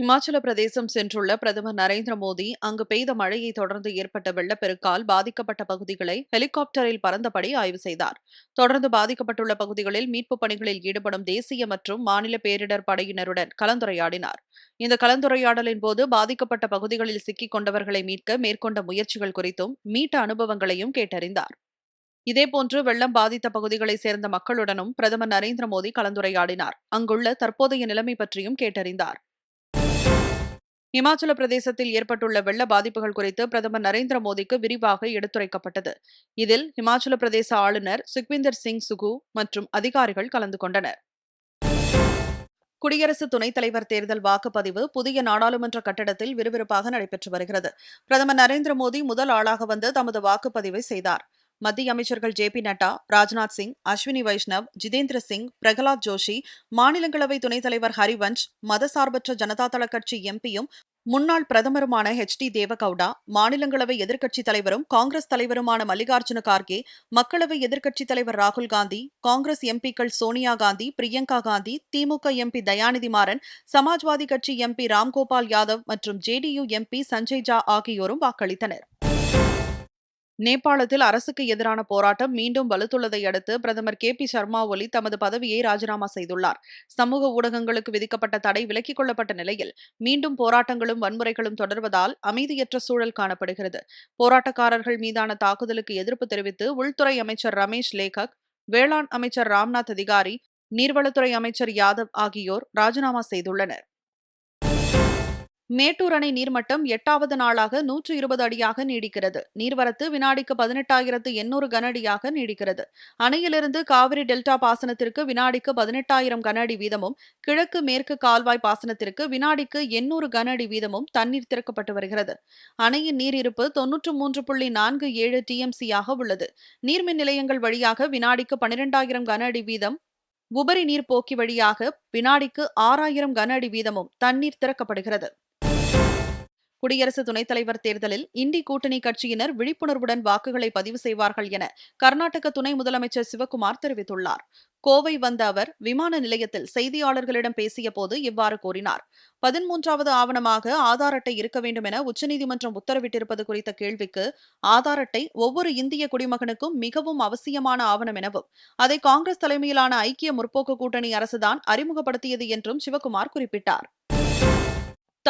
இமாச்சல பிரதேசம் சென்றுள்ள பிரதமர் நரேந்திர மோடி அங்கு பெய்த மழையை தொடர்ந்து ஏற்பட்ட வெள்ளப்பெருக்கால் பாதிக்கப்பட்ட பகுதிகளை ஹெலிகாப்டரில் பறந்தபடி ஆய்வு செய்தார். தொடர்ந்து பாதிக்கப்பட்டுள்ள பகுதிகளில் மீட்புப் பணிகளில் ஈடுபடும் தேசிய மற்றும் மாநில பேரிடர் படையினருடன் கலந்துரையாடினார். இந்த கலந்துரையாடலின் போது பாதிக்கப்பட்ட பகுதிகளில் சிக்கிக் கொண்டவர்களை மீட்க மேற்கொண்ட முயற்சிகள் குறித்தும் மீட்ட அனுபவங்களையும் கேட்டறிந்தார். இதேபோன்று வெள்ளம் பாதித்த பகுதிகளைச் சேர்ந்த மக்களுடனும் பிரதமர் நரேந்திர மோடி கலந்துரையாடினார். அங்குள்ள தற்போதைய நிலைமை பற்றியும் கேட்டறிந்தார். இமாச்சல பிரதேசத்தில் ஏற்பட்டுள்ள வெள்ள பாதிப்புகள் குறித்து பிரதமர் நரேந்திர மோடிக்கு விரிவாக எடுத்துரைக்கப்பட்டது. இதில் இமாச்சல பிரதேச ஆளுநர் சுக்விந்தர் சிங் சுகு மற்றும் அதிகாரிகள் கலந்து கொண்டனர். குடியரசு துணைத் தலைவர் தேர்தல் வாக்குப்பதிவு புதிய நாடாளுமன்ற கட்டடத்தில் விறுவிறுப்பாக நடைபெற்று வருகிறது. பிரதமர் நரேந்திர மோடி முதல் ஆளாக வந்து தமது வாக்குப்பதிவை செய்தார். மத்திய அமைச்சர்கள் ஜே பி நட்டா ராஜ்நாத் சிங் அஸ்வினி வைஷ்ணவ் ஜிதேந்திர சிங் பிரகலாத் ஜோஷி மாநிலங்களவை துணைத் தலைவர் ஹரிவன்ஷ் மதசார்பற்ற ஜனதாதள கட்சி எம்பியும் முன்னாள் பிரதமருமான ஹெச் டி தேவகவுடா மாநிலங்களவை எதிர்க்கட்சித் தலைவரும் காங்கிரஸ் தலைவருமான மல்லிகார்ஜுன கார்கே மக்களவை எதிர்க்கட்சித் தலைவர் ராகுல் காந்தி காங்கிரஸ் எம்பிக்கள் சோனியா காந்தி பிரியங்கா காந்தி திமுக எம்பி தயாநிதி மாறன் சமாஜ்வாதி கட்சி எம்பி ராம்கோபால் யாதவ் மற்றும் ஜேடியு எம்பி சஞ்சய் ஜா ஆகியோரும் வாக்களித்தனர். நேபாளத்தில் அரசுக்கு எதிரான போராட்டம் மீண்டும் வலுத்துள்ளதை அடுத்து பிரதமர் கே பி சர்மா ஒலி தமது பதவியை ராஜினாமா செய்துள்ளார். சமூக ஊடகங்களுக்கு விதிக்கப்பட்ட தடை விலக்கிக் கொள்ளப்பட்ட நிலையில் மீண்டும் போராட்டங்களும் வன்முறைகளும் தொடர்வதால் அமைதியற்ற சூழல் காணப்படுகிறது. போராட்டக்காரர்கள் மீதான தாக்குதலுக்கு எதிர்ப்பு தெரிவித்து உள்துறை அமைச்சர் ரமேஷ் லேகக் வேளாண் அமைச்சர் ராம்நாத் அதிகாரி நீர்வளத்துறை அமைச்சர் யாதவ் ஆகியோர் ராஜினாமா செய்துள்ளனர். மேட்டூர் அணை நீர்மட்டம் எட்டாவது நாளாக நூற்று இருபது அடியாக நீடிக்கிறது. நீர்வரத்து வினாடிக்கு பதினெட்டாயிரத்து எண்ணூறு கன அடியாக நீடிக்கிறது. அணையிலிருந்து காவிரி டெல்டா பாசனத்திற்கு வினாடிக்கு பதினெட்டாயிரம் கன அடி வீதமும் கிழக்கு மேற்கு கால்வாய் பாசனத்திற்கு வினாடிக்கு எண்ணூறு கன அடி வீதமும் தண்ணீர் திறக்கப்பட்டு வருகிறது. அணையின் நீர் இருப்பு தொன்னூற்று மூன்று புள்ளி நான்கு ஏழு டிஎம்சியாக உள்ளது. நீர்மின் நிலையங்கள் வழியாக வினாடிக்கு பனிரெண்டாயிரம் கன அடி வீதம் உபரி நீர் போக்கி வழியாக வினாடிக்கு ஆறாயிரம் கன அடி வீதமும் தண்ணீர் திறக்கப்படுகிறது. குடியரசு துணைத் தலைவர் தேர்தலில் இந்தி கூட்டணி கட்சியினர் விழிப்புணர்வுடன் வாக்குகளை பதிவு செய்வார்கள் என கர்நாடக துணை முதலமைச்சர் சிவக்குமார் தெரிவித்துள்ளார். கோவை வந்த அவர் விமான நிலையத்தில் செய்தியாளர்களிடம் பேசிய போது இவ்வாறு கூறினார். பதிமூன்றாவது ஆவணமாக ஆதார் அட்டை இருக்க வேண்டும் என உச்சநீதிமன்றம் உத்தரவிட்டிருப்பது குறித்த கேள்விக்கு ஆதார் அட்டை ஒவ்வொரு இந்திய குடிமகனுக்கும் மிகவும் அவசியமான ஆவணம் எனவும் அதை காங்கிரஸ் தலைமையிலான ஐக்கிய முற்போக்கு கூட்டணி அரசுதான் அறிமுகப்படுத்தியது என்றும் சிவக்குமார் குறிப்பிட்டார்.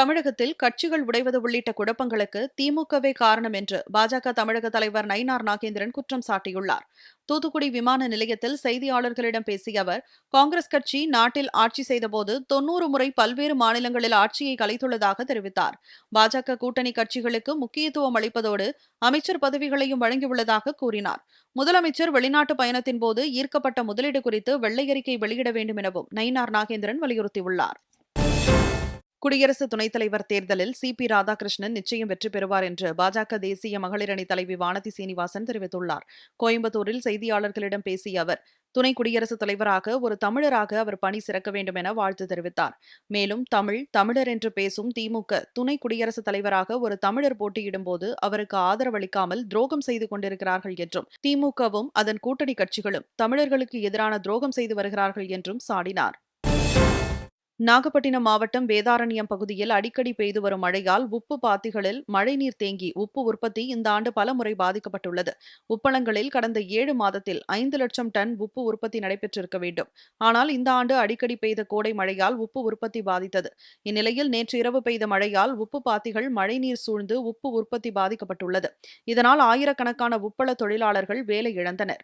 தமிழகத்தில் கட்சிகள் உடைவது உள்ளிட்ட குழப்பங்களுக்கு திமுகவே காரணம் என்று பாஜக தமிழக தலைவர் நயினார் நாகேந்திரன் குற்றம் சாட்டியுள்ளார். தூத்துக்குடி விமான நிலையத்தில் செய்தியாளர்களிடம் பேசிய அவர் காங்கிரஸ் கட்சி நாட்டில் ஆட்சி செய்தபோது தொன்னூறு முறை பல்வேறு மாநிலங்களில் ஆட்சியை கலைத்துள்ளதாக தெரிவித்தார். பாஜக கூட்டணி கட்சிகளுக்கு முக்கியத்துவம் அளிப்பதோடு அமைச்சர் பதவிகளையும் வழங்கியுள்ளதாக கூறினார். முதலமைச்சர் வெளிநாட்டு பயணத்தின் போது ஈர்க்கப்பட்ட முதலீடு குறித்து வெள்ளை அறிக்கை வெளியிட வேண்டும் எனவும் நயினார் நாகேந்திரன் வலியுறுத்தியுள்ளார். குடியரசு துணைத் தலைவர் தேர்தலில் சி. பி. ராதாகிருஷ்ணன் நிச்சயம் வெற்றி பெறுவார் என்று பாஜக தேசிய மகளிர் அணி தலைவி வானதி சீனிவாசன் தெரிவித்துள்ளார். கோயம்புத்தூரில் செய்தியாளர்களிடம் பேசிய அவர் துணை குடியரசுத் தலைவராக ஒரு தமிழராக அவர் பணி சிறக்க வேண்டும் என வாழ்த்து தெரிவித்தார். மேலும் தமிழ் தமிழர் என்று பேசும் திமுக துணை குடியரசுத் தலைவராக ஒரு தமிழர் போட்டியிடும்போது அவருக்கு ஆதரவளிக்காமல் துரோகம் செய்து கொண்டிருக்கிறார்கள் என்றும் திமுகவும் அதன் கூட்டணி கட்சிகளும் தமிழர்களுக்கு எதிரான துரோகம் செய்து வருகிறார்கள் என்றும் சாடினார். நாகப்பட்டினம் மாவட்டம் வேதாரண்யம் பகுதியில் அடிக்கடி பெய்து வரும் மழையால் உப்பு பாத்திகளில் மழைநீர் தேங்கி உப்பு உற்பத்தி இந்த ஆண்டு பல முறை பாதிக்கப்பட்டுள்ளது. உப்பளங்களில் கடந்த ஏழு மாதத்தில் ஐந்து லட்சம் டன் உப்பு உற்பத்தி நடைபெற்றிருக்க வேண்டும். ஆனால் இந்த ஆண்டு அடிக்கடி பெய்த கோடை மழையால் உப்பு உற்பத்தி பாதித்தது. இந்நிலையில் நேற்று இரவு பெய்த மழையால் உப்பு பாத்திகள் மழைநீர் சூழ்ந்து உப்பு உற்பத்தி பாதிக்கப்பட்டுள்ளது. இதனால் ஆயிரக்கணக்கான உப்பள தொழிலாளர்கள் வேலை இழந்தனர்.